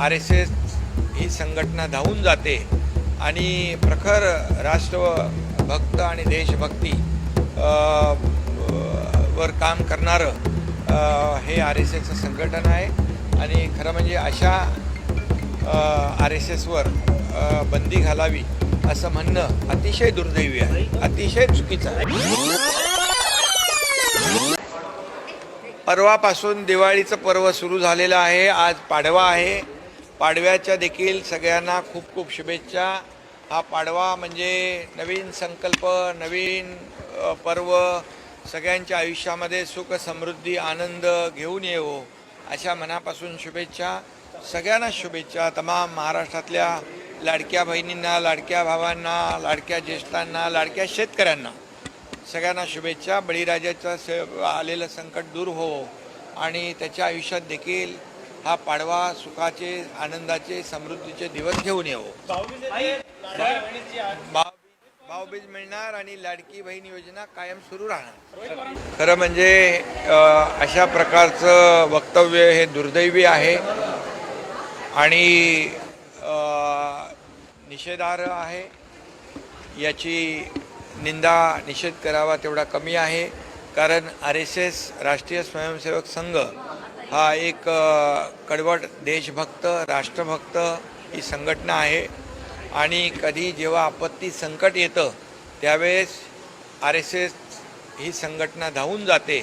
R S S ही संघटना धावून जाते आणि प्रखर राष्ट्रभक्त आणि देशभक्ती वर काम करणारं हे आर एस एसचं संघटन आहे. आणि खरं म्हणजे अशा आर एस एसवर बंदी घालावी असं म्हणणं अतिशय दुर्दैवी आहे. अतिशय चुकीचं आहे. परवापासून दिवाळीचं पर्व सुरू झालेलं आहे. आज पाडवा आहे. पाडव्याच्या देखील सगळ्यांना खूप खूप शुभेच्छा. हा पाडवा म्हणजे नवीन संकल्प नवीन पर्व सगळ्यांच्या आयुष्यामध्ये सुख समृद्धी आनंद घेऊन येवो अशा मनापासून शुभेच्छा. सगळ्यांना शुभेच्छा. तमाम महाराष्ट्रातल्या लाडक्या बहिणींना लाडक्या भावांना लाडक्या ज्येष्ठांना लाडक्या शेतकऱ्यांना सगळ्यांना शुभेच्छा. बळीराजाचं से आलेलं संकट दूर हो आणि त्याच्या आयुष्यात देखील हा पाडवा सुखाचे आनंदाचे समृद्धीचे दिवस घेऊन येवो. भाऊबीज मिळणार आणि लाडकी बहीण योजना कायम सुरू राहणार. खरं म्हणजे अशा प्रकारचं वक्तव्य हे दुर्दैवी आहे. आणि निषेधार्ह आहे. याची निंदा निषेध करावा तेवढा कमी आहे. कारण आर एस एस राष्ट्रीय स्वयंसेवक संघ हा एक कडवट देशभक्त राष्ट्रभक्त ही संघटना आहे. आणि कधी जेव्हा आपत्ती संकट येतं त्यावेळेस आर एस एस ही संघटना धावून जाते.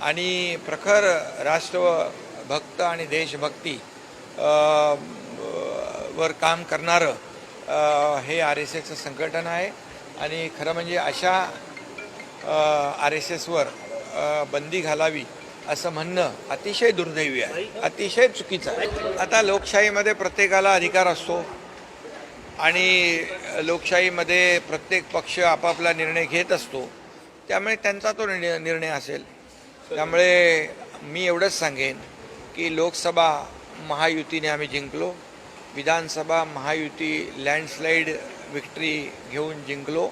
आणि प्रखर राष्ट्रभक्त आणि देशभक्ती वर काम करणारं हे आर एस एसचं संघटन आहे. आणि खरं म्हणजे अशा आर एस एसवर बंदी घालावी असं म्हणणं अतिशय दुर्दैवी आहे. अतिशय चुकीचं आहे. आता लोकशाहीमध्ये प्रत्येकाला अधिकार असतो. आणि लोकशाहीमध्ये प्रत्येक पक्ष आपापला निर्णय घेत असतो. त्यामुळे त्यांचा तो निर्णय निर्णय असेल. त्यामुळे मी एवढंच सांगेन की लोकसभा महायुतीने आम्ही जिंकलो. विधानसभा महायुती लँडस्लाईड विक्ट्री घेऊन जिंकलो.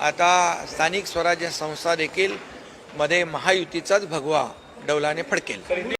आता स्थानिक स्वराज्य संस्था देखील मध्ये महायुतीचाच भगवा डौलाने फडकेल.